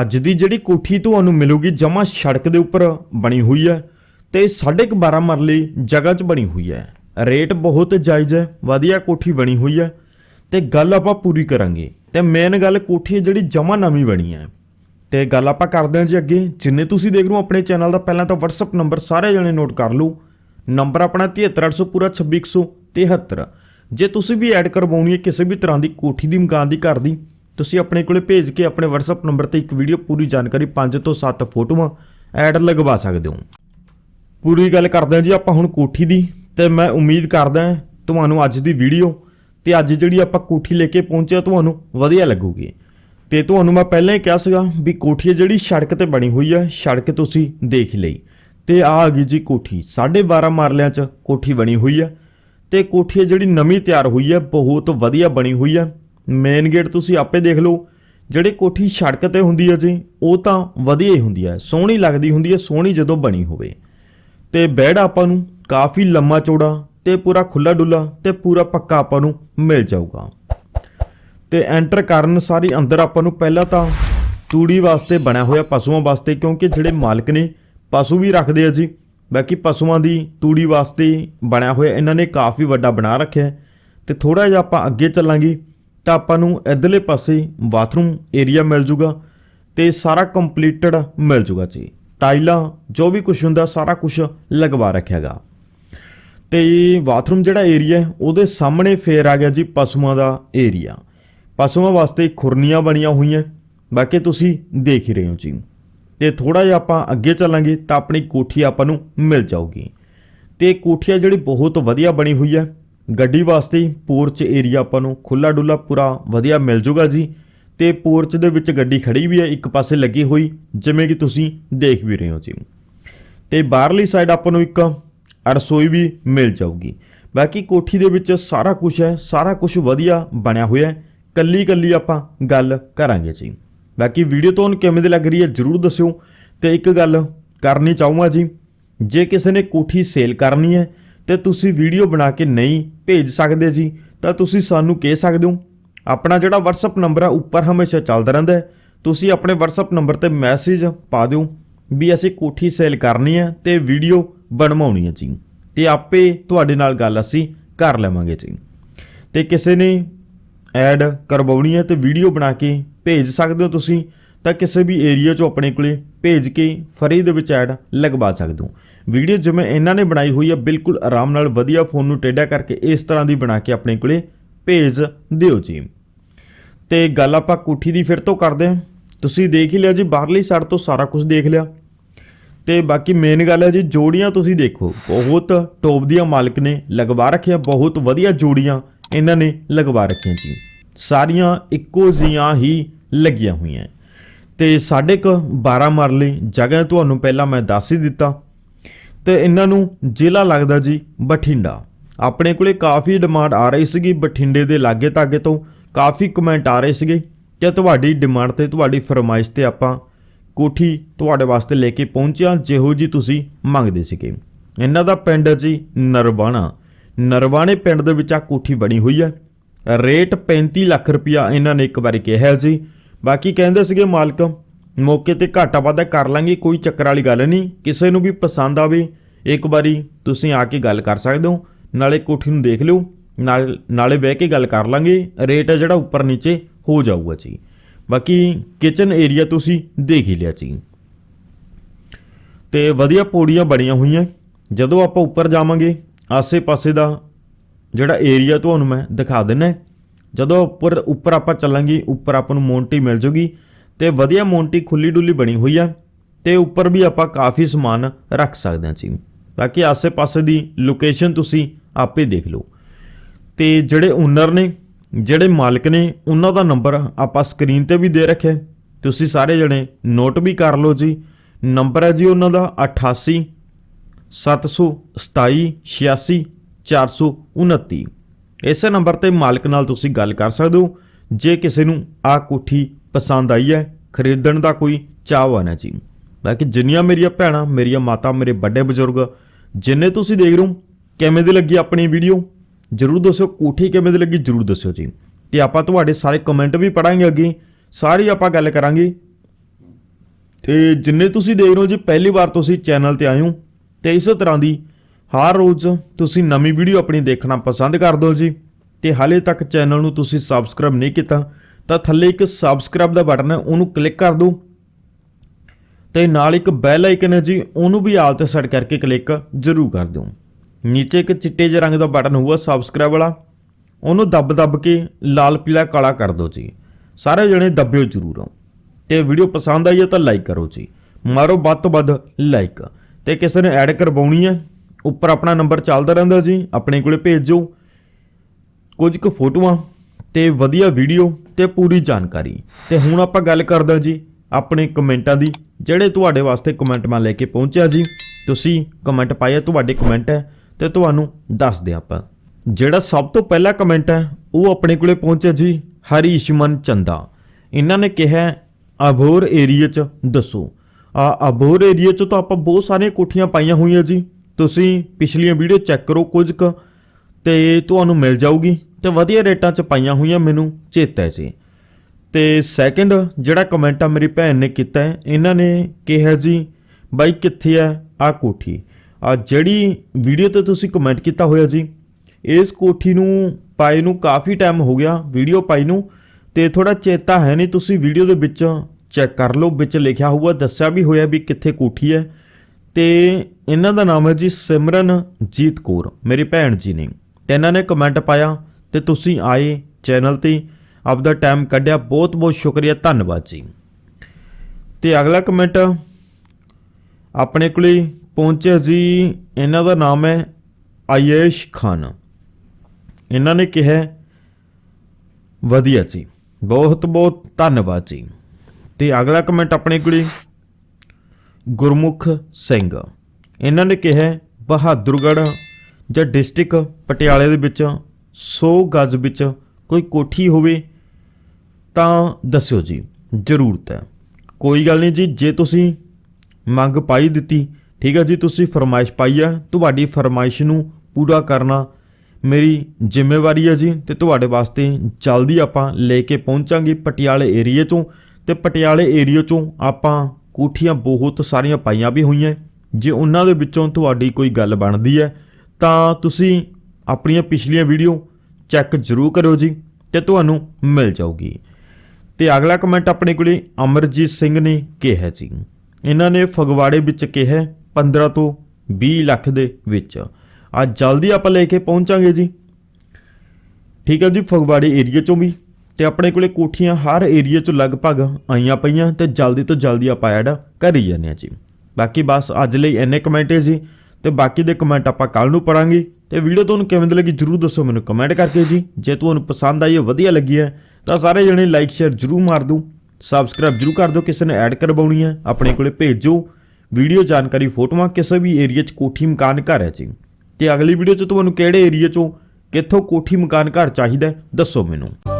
ਅੱਜ ਦੀ ਜਿਹੜੀ ਕੋਠੀ ਤੁਹਾਨੂੰ ਮਿਲੂਗੀ ਜਮਾ ਸੜਕ ਦੇ ਉੱਪਰ ਬਣੀ ਹੋਈ ਹੈ ਤੇ 12.5 ਮਰਲੇ ਜਗ੍ਹਾ 'ਚ ਬਣੀ ਹੋਈ ਹੈ। ਰੇਟ ਬਹੁਤ ਜਾਇਜ਼ ਹੈ, ਵਧੀਆ ਕੋਠੀ ਬਣੀ ਹੋਈ ਹੈ ਤੇ ਗੱਲ ਆਪਾਂ ਪੂਰੀ ਕਰਾਂਗੇ। ਤੇ ਮੇਨ ਗੱਲ ਕੋਠੀ ਹੈ ਜਿਹੜੀ ਜਮਾ ਨਵੀਂ ਬਣੀ ਹੈ। ਤੇ ਗੱਲ ਆਪਾਂ ਕਰਦੇ ਹਾਂ ਜੀ ਅੱਗੇ। ਜਿੰਨੇ ਤੁਸੀਂ ਦੇਖ ਰਹੇ ਹੋ ਆਪਣੇ ਚੈਨਲ ਦਾ, ਪਹਿਲਾਂ ਤਾਂ WhatsApp ਨੰਬਰ ਸਾਰੇ ਜਣੇ ਨੋਟ ਕਰ ਲਓ। ਨੰਬਰ ਆਪਣਾ 73800 ਪੂਰਾ 26173 ਜੇ ਤੁਸੀਂ ਵੀ ਐਡ ਕਰਵਾਉਣੀ ਹੈ ਕਿਸੇ ਵੀ ਤਰ੍ਹਾਂ ਦੀ ਕੋਠੀ ਦੀ, ਮਕਾਨ ਦੀ, ਘਰ ਦੀ ਤੁਸੀਂ ਆਪਣੇ ਕੋਲੇ ਭੇਜ ਕੇ ਆਪਣੇ WhatsApp ਨੰਬਰ ਤੇ ਇੱਕ ਵੀਡੀਓ ਪੂਰੀ ਜਾਣਕਾਰੀ 5 ਤੋਂ 7 ਫੋਟੋਆਂ ਐਡ ਲਗਵਾ ਸਕਦੇ ਹੋ। ਪੂਰੀ ਗੱਲ ਕਰਦੇ ਹਾਂ ਜੀ ਆਪਾਂ ਹੁਣ ਕੋਠੀ ਦੀ, ਤੇ ਮੈਂ ਉਮੀਦ ਕਰਦਾ ਤੁਹਾਨੂੰ ਅੱਜ ਦੀ ਵੀਡੀਓ ਤੇ ਅੱਜ ਜਿਹੜੀ ਆਪਾਂ ਕੋਠੀ ਲੈ ਕੇ ਪਹੁੰਚਿਆ ਤੁਹਾਨੂੰ ਵਧੀਆ ਲੱਗੂਗੀ। ਤੇ ਤੁਹਾਨੂੰ ਮੈਂ ਪਹਿਲਾਂ ਹੀ ਕਿਹਾ ਸੀਗਾ ਵੀ ਕੋਠੀ ਹੈ ਜਿਹੜੀ ਸੜਕ ਤੇ ਬਣੀ ਹੋਈ ਹੈ, ਸੜਕ ਤੁਸੀਂ ਦੇਖ ਲਈ। ਤੇ ਆ ਆ ਗਈ ਜੀ ਕੋਠੀ 12.5 ਮਾਰਲਿਆਂ 'ਚ ਕੋਠੀ ਬਣੀ ਹੋਈ ਹੈ। ਤੇ ਕੋਠੀ ਹੈ ਜਿਹੜੀ ਨਵੀਂ ਤਿਆਰ ਹੋਈ ਹੈ, ਬਹੁਤ ਵਧੀਆ ਬਣੀ ਹੋਈ ਹੈ। ਮੇਨ ਗੇਟ ਤੁਸੀਂ ਆਪੇ ਦੇਖ ਲਓ। ਜਿਹੜੇ ਕੋਠੀ ਸੜਕ ਤੇ ਹੁੰਦੀ ਹੈ ਜੀ, ਉਹ ਤਾਂ ਵਧੀਆ ਹੀ ਹੁੰਦੀ ਹੈ ਸੋਹਣੀ ਲੱਗਦੀ ਹੁੰਦੀ ਹੈ ਸੋਹਣੀ ਜਦੋਂ ਬਣੀ ਹੋਵੇ। ਤੇ ਬੈੱਡ ਆਪਾਂ ਨੂੰ ਕਾਫੀ ਲੰਮਾ ਚੌੜਾ ਤੇ ਪੂਰਾ ਖੁੱਲਾ ਡੁੱਲਾ ਤੇ ਪੂਰਾ ਪੱਕਾ ਆਪਾਂ ਨੂੰ ਮਿਲ ਜਾਊਗਾ। ਤੇ ਐਂਟਰ ਕਰਨ ਸਾਰੀ ਅੰਦਰ ਆਪਾਂ ਨੂੰ ਪਹਿਲਾਂ ਤਾਂ ਤੂੜੀ ਵਾਸਤੇ ਬਣਿਆ ਹੋਇਆ ਪਸ਼ੂਆਂ ਵਾਸਤੇ, ਕਿਉਂਕਿ ਜਿਹੜੇ ਮਾਲਕ ਨੇ ਪਸ਼ੂ ਵੀ ਰੱਖਦੇ ਆ ਜੀ। ਬਾਕੀ ਪਸ਼ੂਆਂ ਦੀ ਤੂੜੀ ਵਾਸਤੇ ਬਣਿਆ ਹੋਇਆ ਇਹਨਾਂ ਨੇ ਕਾਫੀ ਵੱਡਾ ਬਣਾ ਰੱਖਿਆ। ਹੈ। ਤੇ ਥੋੜਾ ਜਿਹਾ ਆਪਾਂ ਅੱਗੇ ਚੱਲਾਂਗੇ। ਤਾਂ ਆਪਾਂ ਨੂੰ ਇਧਰਲੇ ਪਾਸੇ ਬਾਥਰੂਮ ਏਰੀਆ ਮਿਲ ਜੂਗਾ ਤੇ ਸਾਰਾ ਕੰਪਲੀਟਡ ਮਿਲ ਜੂਗਾ ਜੀ। ਟਾਈਲਾਂ, ਜੋ ਵੀ ਕੁਝ ਹੁੰਦਾ, ਸਾਰਾ ਕੁਝ ਲਗਵਾ ਰੱਖਿਆਗਾ ਤੇ ਇਹ ਬਾਥਰੂਮ ਜਿਹੜਾ ਏਰੀਆ ਉਹਦੇ ਸਾਹਮਣੇ ਫੇਰ ਆ ਗਿਆ ਜੀ ਪਸ਼ੂਆਂ ਦਾ ਏਰੀਆ। ਪਸ਼ੂਆਂ ਵਾਸਤੇ ਖੁਰਨੀਆਂ ਬਣੀਆਂ ਹੋਈਆਂ। ਬਾਕੀ ਤੁਸੀਂ ਦੇਖ ਹੀ ਰਹੇ ਹੋ ਜੀ। ਤੇ ਥੋੜਾ ਜਿਹਾ ਆਪਾਂ ਅੱਗੇ ਚੱਲਾਂਗੇ ਤਾਂ ਆਪਣੀ ਕੋਠੀ ਆਪਾਂ ਨੂੰ ਮਿਲ ਜਾਊਗੀ। ਤੇ ਕੋਠੀਆ ਜਿਹੜੀ ਬਹੁਤ ਵਧੀਆ ਬਣੀ ਹੋਈ ਹੈ ਗੱਡੀ ਵਾਸਤੇ ਪੋਰਚ ਏਰੀਆ ਆਪਾਂ ਨੂੰ ਖੁੱਲਾ ਡੁੱਲਾ ਪੂਰਾ ਵਧੀਆ ਮਿਲ ਜੂਗਾ ਜੀ। ਤੇ ਪੋਰਚ ਦੇ ਵਿੱਚ ਗੱਡੀ ਖੜੀ ਵੀ ਹੈ, ਇੱਕ ਪਾਸੇ ਲੱਗੀ ਹੋਈ, ਜਿਵੇਂ ਕਿ ਤੁਸੀਂ ਦੇਖ ਵੀ ਰਹੇ ਹੋ ਜੀ। ਤੇ ਬਾਹਰਲੀ ਸਾਈਡ ਆਪਾਂ ਨੂੰ ਇੱਕ ਰਸੋਈ ਵੀ ਮਿਲ ਜਾਊਗੀ। ਬਾਕੀ ਕੋਠੀ ਦੇ ਵਿੱਚ ਸਾਰਾ ਕੁਝ ਹੈ, ਸਾਰਾ ਕੁਝ ਵਧੀਆ ਬਣਿਆ ਹੋਇਆ ਹੈ। ਕੱਲੀ ਕੱਲੀ ਆਪਾਂ ਗੱਲ ਕਰਾਂਗੇ ਜੀ। ਬਾਕੀ ਵੀਡੀਓ ਤੁਹਾਨੂੰ ਕਿਵੇਂ ਦੀ ਲੱਗ ਰਹੀ ਹੈ, ਜਰੂਰ ਦੱਸਿਓ। ਤੇ ਇੱਕ ਗੱਲ ਕਰਨੀ ਚਾਹੂੰਗਾ ਜੀ, ਜੇ ਕਿਸੇ ਨੇ ਕੋਠੀ ਸੇਲ ਕਰਨੀ ਹੈ ਤੇ ਤੁਸੀਂ ਵੀਡੀਓ ਬਣਾ ਕੇ ਨਹੀਂ ਭੇਜ ਸਕਦੇ ਜੀ, ਤਾਂ ਤੁਸੀਂ ਸਾਨੂੰ ਕਹਿ ਸਕਦੇ ਹੋ। ਆਪਣਾ ਜਿਹੜਾ WhatsApp ਨੰਬਰ ਹੈ ਉੱਪਰ ਹਮੇਸ਼ਾ ਚੱਲਦਾ ਰਹਿੰਦਾ ਹੈ। ਤੁਸੀਂ ਆਪਣੇ WhatsApp ਨੰਬਰ ਤੇ ਮੈਸੇਜ ਪਾ ਦਿਓ ਵੀ ਅਸੀਂ ਕੋਠੀ ਸੇਲ ਕਰਨੀ ਹੈ ਤੇ ਵੀਡੀਓ ਬਣਵਾਉਣੀ ਹੈ ਜੀ। ਤੇ ਆਪੇ ਤੁਹਾਡੇ ਨਾਲ ਗੱਲ ਅਸੀਂ ਕਰ ਲਵਾਂਗੇ ਜੀ। ਤੇ ਕਿਸੇ ਨੇ ਐਡ ਕਰਵਾਉਣੀ ਹੈ ਤੇ ਵੀਡੀਓ ਬਣਾ ਕੇ ਭੇਜ ਸਕਦੇ ਹੋ ਤੁਸੀਂ। ਤਾਂ ਕਿਸੇ ਵੀ ਏਰੀਆ 'ਚੋਂ ਆਪਣੇ ਕੋਲੇ ਭੇਜ ਕੇ ਫਰੀ ਦੇ ਵਿੱਚ ਐਡ ਲਗਵਾ ਸਕਦੇ ਹੋ। ਵੀਡੀਓ ਜਿਵੇਂ ਇਹਨਾਂ ਨੇ ਬਣਾਈ ਹੋਈ ਹੈ ਬਿਲਕੁਲ ਆਰਾਮ ਨਾਲ ਵਧੀਆ ਫੋਨ ਨੂੰ ਟੇਢਾ ਕਰਕੇ ਇਸ ਤਰ੍ਹਾਂ ਦੀ ਬਣਾ ਕੇ ਆਪਣੇ ਕੋਲੇ ਭੇਜ ਦਿਓ ਜੀ। ਤੇ ਗੱਲ ਆਪਾਂ ਕੋਠੀ ਦੀ ਫਿਰ ਤੋਂ ਕਰਦੇ ਹਾਂ। ਤੁਸੀਂ ਦੇਖ ਹੀ ਲਿਆ ਜੀ, ਬਾਹਰਲੀ ਸਾਈਡ ਤੋਂ ਸਾਰਾ ਕੁਝ ਦੇਖ ਲਿਆ। ਤੇ ਬਾਕੀ ਮੇਨ ਗੱਲ ਹੈ ਜੀ, ਜੋੜੀਆਂ ਤੁਸੀਂ ਦੇਖੋ, ਬਹੁਤ ਟੌਪ ਦੀਆਂ ਮਾਲਕ ਨੇ ਲਗਵਾ ਰੱਖਿਆ, ਬਹੁਤ ਵਧੀਆ ਜੋੜੀਆਂ ਇਹਨਾਂ ਨੇ ਲਗਵਾ ਰੱਖੀਆਂ ਜੀ। ਸਾਰੀਆਂ ਇੱਕੋ ਜੀਆਂ ਹੀ ਲੱਗੀਆਂ ਹੋਈਆਂ। ਤੇ ਸਾਢੇ ਕੁ 12 ਮਰਲੇ ਜਗ੍ਹਾ ਤੁਹਾਨੂੰ ਪਹਿਲਾਂ ਮੈਂ ਦੱਸ ਹੀ ਦਿੱਤਾ। ਤੇ ਇਹਨਾਂ ਨੂੰ ਜ਼ਿਲ੍ਹਾ ਲੱਗਦਾ ਜੀ ਬਠਿੰਡਾ। ਆਪਣੇ ਕੋਲੇ ਕਾਫੀ ਡਿਮਾਂਡ ਆ ਰਹੀ ਸੀਗੀ ਬਠਿੰਡੇ ਦੇ ਲਾਗੇ ਤਾਗੇ ਤੋਂ। ਕਾਫੀ ਕਮੈਂਟ ਆ ਰਹੇ ਸੀਗੇ ਕਿ ਤੁਹਾਡੀ ਡਿਮਾਂਡ ਤੇ ਤੁਹਾਡੀ ਫਰਮਾਇਸ਼ ਤੇ ਆਪਾਂ ਕੋਠੀ ਤੁਹਾਡੇ ਵਾਸਤੇ ਲੈ ਕੇ ਪਹੁੰਚਿਆ ਜਿਹੋ ਜੀ ਤੁਸੀਂ ਮੰਗਦੇ ਸੀਗੇ। ਇਹਨਾਂ ਦਾ ਪਿੰਡ ਜੀ ਨਰਵਾਣਾ। ਨਰਵਾਣੇ ਪਿੰਡ ਦੇ ਵਿੱਚ ਆ ਕੋਠੀ ਬਣੀ ਹੋਈ ਹੈ। ਰੇਟ 35 ਲੱਖ ਰੁਪਇਆ ਇਹਨਾਂ ਨੇ ਇੱਕ ਵਾਰੀ ਕਿਹਾ ਜੀ। ਬਾਕੀ ਕਹਿੰਦੇ ਸੀਗੇ ਮਾਲਕ ਮੌਕੇ ਤੇ ਘਾਟਾ ਵਾਧਾ ਕਰ ਲਾਂਗੇ, ਕੋਈ ਚੱਕਰ ਵਾਲੀ ਗੱਲ ਨਹੀਂ। ਕਿਸੇ ਨੂੰ ਵੀ ਪਸੰਦ ਆਵੇ, ਇੱਕ ਵਾਰੀ ਤੁਸੀਂ ਆ ਕੇ ਗੱਲ ਕਰ ਸਕਦੇ ਹੋ। ਨਾਲੇ ਕੋਠੀ ਨੂੰ ਦੇਖ ਲਿਓ, ਨਾਲ, ਨਾਲੇ ਬਹਿ ਕੇ ਗੱਲ ਕਰ ਲਾਂਗੇ। ਰੇਟ ਹੈ ਜਿਹੜਾ ਉੱਪਰ ਨੀਚੇ, ਹੋ ਜਾਊਗਾ ਜੀ। ਬਾਕੀ ਕਿਚਨ ਏਰੀਆ ਤੁਸੀਂ ਦੇਖ ਹੀ ਲਿਆ ਜੀ। ਤੇ ਵਧੀਆ ਪੌੜੀਆਂ ਬਣੀਆਂ ਹੋਈਆਂ। ਜਦੋਂ ਆਪਾਂ ਉੱਪਰ ਜਾਵਾਂਗੇ, ਆਸੇ-ਪਾਸੇ ਦਾ ਜਿਹੜਾ ਏਰੀਆ ਤੁਹਾਨੂੰ ਮੈਂ ਦਿਖਾ ਦਿੰਨਾ ਜਦੋਂ ਉੱਪਰ ਉੱਪਰ ਆਪਾਂ ਚੱਲਾਂਗੇ, ਉੱਪਰ ਆਪਾਂ ਨੂੰ ਮੌਂਟੀ ਮਿਲ ਜੂਗੀ ਤੇ ਵਧੀਆ ਮੌਂਟੀ ਖੁੱਲੀ ਡੁੱਲੀ ਬਣੀ ਹੋਈ ਆ ਤੇ ਉੱਪਰ ਵੀ ਆਪਾਂ ਕਾਫੀ ਸਮਾਨ ਰੱਖ ਸਕਦੇ ਹਾਂ ਜੀ। ਬਾਕੀ ਆਸੇ-ਪਾਸੇ ਦੀ ਲੋਕੇਸ਼ਨ ਤੁਸੀਂ ਆਪੇ ਦੇਖ ਲਓ। ਤੇ ਜਿਹੜੇ ਓਨਰ ਨੇ, ਜਿਹੜੇ ਮਾਲਕ ਨੇ, ਉਹਨਾਂ ਦਾ ਨੰਬਰ ਆਪਾਂ ਸਕਰੀਨ ਤੇ ਵੀ ਦੇ ਰੱਖਿਆ। ਤੁਸੀਂ ਸਾਰੇ ਜਣੇ ਨੋਟ ਵੀ ਕਰ ਲਓ ਜੀ। ਨੰਬਰ ਹੈ ਜੀ ਉਹਨਾਂ ਦਾ 88 727 86 429 ਇਸੇ ਨੰਬਰ ਤੇ ਮਾਲਕ ਨਾਲ ਤੁਸੀਂ ਗੱਲ ਕਰ ਸਕਦੇ ਹੋ। ਜੇ ਕਿਸੇ ਨੂੰ ਆ ਕੋਠੀ ਪਸੰਦ ਆਈ ਹੈ, ਖਰੀਦਣ ਦਾ ਕੋਈ ਚਾਹਵਾ ਨਾ ਜੀ। ਬਾਕੀ ਜਿੰਨੀਆਂ ਮੇਰੀਆਂ ਭੈਣਾਂ, ਮੇਰੀਆਂ ਮਾਤਾ, ਮੇਰੇ ਵੱਡੇ ਬਜ਼ੁਰਗ, ਜਿੰਨੇ ਤੁਸੀਂ ਦੇਖ ਰਹੇ ਹੋ, ਕਿਵੇਂ ਦੀ ਲੱਗੀ ਆਪਣੀ ਵੀਡੀਓ, ਜਰੂਰ ਦੱਸਿਓ, ਕੋਠੀ ਕਿਵੇਂ ਦੀ ਲੱਗੀ ਜਰੂਰ ਦੱਸਿਓ ਜੀ। ਤੇ ਆਪਾਂ ਤੁਹਾਡੇ ਸਾਰੇ ਕਮੈਂਟ ਵੀ ਪੜਾਂਗੇ ਅੱਗੇ, ਸਾਰੀ ਆਪਾਂ ਗੱਲ ਕਰਾਂਗੇ। ਤੇ ਜਿੰਨੇ ਤੁਸੀਂ ਦੇਖ ਰਹੇ ਹੋ ਜੀ, ਪਹਿਲੀ ਵਾਰ ਤੁਸੀਂ ਚੈਨਲ ਤੇ ਆਏ ਹੋ, ਤੇ ਇਸੇ ਤਰ੍ਹਾਂ ਦੀ ਹਰ ਰੋਜ਼ ਤੁਸੀਂ ਨਵੀਂ ਵੀਡੀਓ ਆਪਣੀ ਦੇਖਣਾ ਪਸੰਦ ਕਰਦੇ ਹੋ ਜੀ। ਤੇ ਹਾਲੇ ਤੱਕ ਚੈਨਲ ਨੂੰ ਤੁਸੀਂ ਸਬਸਕ੍ਰਾਈਬ ਨਹੀਂ ਕੀਤਾ, ਤਾਂ ਥੱਲੇ ਇੱਕ ਸਬਸਕ੍ਰਾਈਬ ਦਾ ਬਟਨ ਹੈ, ਉਹਨੂੰ ਕਲਿੱਕ ਕਰ ਦਿਓ। ਤੇ ਨਾਲ ਇੱਕ ਬੈਲ ਆਈਕਨ ਹੈ ਜੀ, ਉਹਨੂੰ ਵੀ ਆਲ ਤੇ ਸੈੱਟ ਕਰਕੇ ਕਲਿੱਕ ਜ਼ਰੂਰ ਕਰ ਦਿਓ। ਨੀਚੇ ਇੱਕ ਚਿੱਟੇ ਜਿਹੇ ਰੰਗ ਦਾ ਬਟਨ ਹੋਊਗਾ ਸਬਸਕ੍ਰਾਈਬ ਵਾਲਾ। ਉਹਨੂੰ ਦੱਬ ਦੱਬ ਕੇ ਲਾਲ, ਪੀਲਾ, ਕਾਲਾ ਕਰ ਦਿਓ ਜੀ। ਸਾਰੇ ਜਣੇ ਦੱਬਿਓ ਜ਼ਰੂਰ। ਤੇ ਵੀਡੀਓ ਪਸੰਦ ਆਈ ਹੈ ਤਾਂ ਲਾਈਕ ਕਰੋ ਜੀ। ਮਾਰੋ ਵੱਧ ਤੋਂ ਵੱਧ ਲਾਈਕ ਤੇ ਕਿਸੇ ਨੇ ਐਡ ਕਰਵਾਉਣੀ ਹੈ ਉੱਪਰ ਆਪਣਾ ਨੰਬਰ ਚੱਲਦਾ ਰਹਿੰਦਾ ਜੀ, ਆਪਣੇ ਕੋਲੇ ਦਿਓ ਕੁਝ ਕੁ ਫੋਟੋਆਂ ਤੇ ਵਧੀਆ ਵੀਡੀਓ ਤੇ ਪੂਰੀ ਜਾਣਕਾਰੀ। ਤੇ ਹੁਣ ਆਪਾਂ ਗੱਲ ਕਰਦੇ ਜੀ, ਆਪਣੇ ਕਮੈਂਟਾਂ ਦੀ, ਜਿਹੜੇ ਤੁਹਾਡੇ ਵਾਸਤੇ ਕਮੈਂਟ ਮੈਂ ਲੈ ਕੇ ਪਹੁੰਚਿਆ ਜੀ। ਤੁਸੀਂ ਕਮੈਂਟ ਪਾਇਆ, ਤੁਹਾਡੇ ਕਮੈਂਟ ਹੈ, ਤੇ ਤੁਹਾਨੂੰ ਦੱਸਦੇ ਦਿਆਂ ਆਪਾਂ। ਜਿਹੜਾ ਸਭ ਤੋਂ ਪਹਿਲਾ ਕਮੈਂਟ ਹੈ, ਉਹ ਆਪਣੇ ਕੋਲੇ ਪਹੁੰਚਿਆ ਜੀ, ਹਰੀਸ਼ਮਨ ਚੰਦਾ। ਇਹਨਾਂ ਨੇ ਕਿਹਾ ਅਬੋਰ ਏਰੀਆ ਚ ਦੱਸੋ। ਆ ਅਬੋਰ ਏਰੀਆ ਚ ਤਾਂ ਆਪਾਂ ਬਹੁਤ ਸਾਰੀਆਂ ਕੋਠੀਆਂ ਪਾਈਆਂ ਹੋਈਆਂ ਜੀ। ਤੁਸੀਂ ਪਿਛਲੀਆਂ ਵੀਡੀਓ ਚੈੱਕ ਕਰੋ ਕੁਝ ਕੁ, ਤੇ ਤੁਹਾਨੂੰ ਮਿਲ ਜਾਊਗੀ। ਤੇ ਵਧੀਆ ਰੇਟਾਂ 'ਚ ਪਾਈਆਂ ਹੋਈਆਂ ਮੈਨੂੰ ਚੇਤਾ ਹੈ ਜੀ। ਤੇ ਸੈਕੰਡ ਜਿਹੜਾ ਕਮੈਂਟ ਆ ਮੇਰੀ ਭੈਣ ਨੇ ਕੀਤਾ ਹੈ, ਇਹਨਾਂ ਨੇ ਕਿਹਾ ਜੀ, ਬਾਈ, ਕਿੱਥੇ ਆ? ਆ ਕੋਠੀ। ਆ ਜਿਹੜੀ ਵੀਡੀਓ ਤੇ ਤੁਸੀਂ ਕਮੈਂਟ ਕੀਤਾ ਹੋਇਆ ਜੀ, ਇਸ ਕੋਠੀ ਨੂੰ ਪਾਏ ਨੂੰ ਕਾਫੀ ਟਾਈਮ ਹੋ ਗਿਆ ਵੀਡੀਓ ਪਾਈ ਨੂੰ, ਤੇ ਥੋੜਾ ਚੇਤਾ ਹੈ ਨਹੀਂ, ਤੁਸੀਂ ਵੀਡੀਓ ਦੇ ਵਿੱਚ ਚੈੱਕ ਕਰ ਲਓ, ਵਿੱਚ ਲਿਖਿਆ ਹੋਊਗਾ, ਦੱਸਿਆ ਵੀ ਹੋਇਆ ਵੀ ਕਿੱਥੇ ਕੋਠੀ ਹੈ। ਤੇ ਇਹਨਾਂ ਦਾ ਨਾਮ ਹੈ ਜੀ ਸਿਮਰਨ ਜੀਤ ਕੌਰ। ਮੇਰੀ ਭੈਣ ਜੀ ਨੇ। ਤੇ ਇਹਨਾਂ ਨੇ ਕਮੈਂਟ ਪਾਇਆ ਤੇ ਤੁਸੀਂ ਆਏ ਚੈਨਲ ਤੇ। ਆਪਦਾ ਟਾਈਮ ਕੱਢਿਆ। ਬਹੁਤ ਬਹੁਤ ਸ਼ੁਕਰੀਆ। ਧੰਨਵਾਦ ਜੀ। ਤੇ ਅਗਲਾ ਕਮੈਂਟ ਆਪਣੇ ਕੋਲੇ ਪਹੁੰਚਿਆ ਜੀ। ਇਹਨਾਂ ਦਾ ਨਾਮ ਹੈ ਆਯੇਸ਼ ਖਾਨ। ਇਹਨਾਂ ਨੇ ਕਿਹਾ ਵਧੀਆ ਜੀ। ਬਹੁਤ ਬਹੁਤ ਧੰਨਵਾਦ ਜੀ। ਤੇ ਅਗਲਾ ਕਮੈਂਟ ਆਪਣੇ ਕੋਲੇ ਗੁਰਮੁਖ ਸਿੰਘ। ਇਹਨਾਂ ਨੇ ਕਿਹਾ, ਬਹਾਦਰਗੜ੍ਹ ਜਾਂ ਡਿਸਟ੍ਰਿਕਟ ਪਟਿਆਲੇ ਦੇ ਵਿੱਚ 100 ਗਜ਼ ਵਿੱਚ ਕੋਈ ਕੋਠੀ ਹੋਵੇ ਤਾਂ ਦੱਸਿਓ ਜੀ ਜ਼ਰੂਰਤ ਹੈ। ਕੋਈ ਗੱਲ ਨਹੀਂ ਜੀ, ਜੇ ਤੁਸੀਂ ਮੰਗ ਪਾਈ ਦਿੱਤੀ, ਠੀਕ ਹੈ ਜੀ, ਤੁਸੀਂ ਫਰਮਾਇਸ਼ ਪਾਈ ਹੈ, ਤੁਹਾਡੀ ਫਰਮਾਇਸ਼ ਨੂੰ ਪੂਰਾ ਕਰਨਾ ਮੇਰੀ ਜ਼ਿੰਮੇਵਾਰੀ ਹੈ ਜੀ ਤੇ ਤੁਹਾਡੇ ਵਾਸਤੇ ਜਲਦੀ ਆਪਾਂ ਲੈ ਕੇ ਪਹੁੰਚਾਂਗੇ ਪਟਿਆਲੇ ਏਰੀਏ ਚੋਂ ਤੇ ਪਟਿਆਲੇ ਏਰੀਏ ਚੋਂ ਆਪਾਂ ਕੋਠੀਆਂ ਬਹੁਤ ਸਾਰੀਆਂ ਪਾਈਆਂ ਵੀ ਹੋਈਆਂ ਜੇ ਉਹਨਾਂ ਦੇ ਵਿੱਚੋਂ ਤੁਹਾਡੀ ਕੋਈ ਗੱਲ ਬਣਦੀ ਹੈ, ਤਾਂ ਤੁਸੀਂ ਆਪਣੀਆਂ ਪਿਛਲੀਆਂ ਵੀਡੀਓ ਚੈੱਕ ਜ਼ਰੂਰ ਕਰੋ ਜੀ ਤੇ ਤੁਹਾਨੂੰ ਮਿਲ ਜਾਊਗੀ। ਤੇ ਅਗਲਾ ਕਮੈਂਟ ਆਪਣੇ ਕੋਲੇ ਅਮਰਜੀਤ ਸਿੰਘ ਨੇ ਕਿਹਾ ਜੀ। ਇਹਨਾਂ ਨੇ ਫਗਵਾੜੇ ਵਿੱਚ ਕਿਹਾ 15 ਤੋਂ 20 ਲੱਖ ਦੇ ਵਿੱਚ। ਅੱਜ ਜਲਦੀ ਆਪਾਂ ਲੈ ਕੇ ਪਹੁੰਚਾਂਗੇ ਜੀ। ਠੀਕ ਹੈ ਜੀ, ਫਗਵਾੜੇ ਏਰੀਆ ਚੋਂ ਵੀ। ਤੇ ਆਪਣੇ ਕੋਲੇ ਕੋਠੀਆਂ ਹਰ ਏਰੀਆ ਚੋਂ ਲਗਭਗ ਆਈਆਂ ਪਈਆਂ ਤੇ ਜਲਦੀ ਤੋਂ ਜਲਦੀ ਆਪਾਂ ਐਡ ਕਰੀ ਜਾਂਦੇ ਹਾਂ ਜੀ। ਬਾਕੀ ਬਸ ਅੱਜ ਲਈ ਇੰਨੇ ਕਮੈਂਟ ਹੈ ਜੀ ਤੇ ਬਾਕੀ ਦੇ ਕਮੈਂਟ ਆਪਾਂ ਕੱਲ ਨੂੰ ਪੜਾਂਗੇ ਤੇ ਵੀਡੀਓ ਤੁਹਾਨੂੰ ਕਿਵੇਂ ਦੀ ਲੱਗੀ ਜਰੂਰ ਦੱਸੋ ਮੈਨੂੰ ਕਮੈਂਟ ਕਰਕੇ ਜੀ। ਜੇ ਤੁਹਾਨੂੰ ਪਸੰਦ ਆਈ ਹੈ, ਵਧੀਆ ਲੱਗੀ ਹੈ, ਤਾਂ ਸਾਰੇ ਜਣੇ ਲਾਈਕ ਸ਼ੇਅਰ ਜਰੂਰ ਮਾਰ ਦਿਓ। ਸਬਸਕ੍ਰਾਈਬ ਜਰੂਰ ਕਰ ਦਿਓ, ਕਿਸੇ ਨੇ ਐਡ ਕਰਵਾਉਣੀ ਹੈ, ਆਪਣੇ ਕੋਲੇ ਭੇਜੋ। ਵੀਡੀਓ ਜਾਣਕਾਰੀ ਫੋਟੋਆਂ ਕਿਸੇ ਵੀ ਏਰੀਆ 'ਚ ਕੋਠੀ ਮਕਾਨ ਘਰ ਹੈ ਜੀ। ਤੇ ਅਗਲੀ ਵੀਡੀਓ 'ਚ ਤੁਹਾਨੂੰ ਕਿਹੜੇ ਏਰੀਆ 'ਚੋਂ ਕਿੱਥੋਂ ਕੋਠੀ ਮਕਾਨ ਘਰ ਚਾਹੀਦਾ ਦੱਸੋ ਮੈਨੂੰ।